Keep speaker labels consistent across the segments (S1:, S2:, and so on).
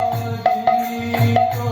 S1: Thank you.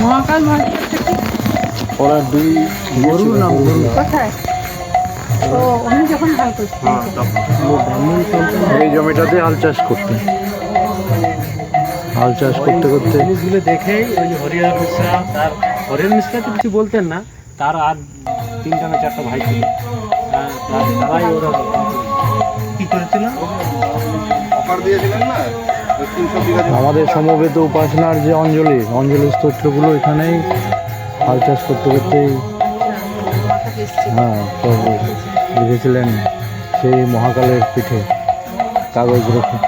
S1: মহাকাল
S2: ওরা দুই গরু না গরু?
S1: কোথায়? ও উনি যখন হাল করছেন
S2: এই জমিটাতে হাল চাষ করতেন হাল চাষ করতে করতে।
S3: জিনিসগুলো দেখেই ওই হরিহর মিশ্রা তার হরিহর মিশ্রা তো কিছু বলতেন না তার আর তিনটা না চারটা ভাই ছিল। আর তার- তারাই ওরা কি করেছিল?
S4: অফার দিয়েছিলেন না?
S2: আমাদের সমবেত উপাসনার যে অঞ্জলি অঞ্জলি স্তোত্রগুলো এখানেই হাল চাষ করতে করতেই হ্যাঁ লিখেছিলেন সেই মহাকালের পিঠে, কাগজ রেখে।